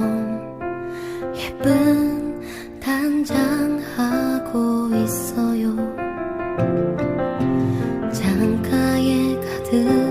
좀 예쁜 단장 하고 있어요. 장가에 가득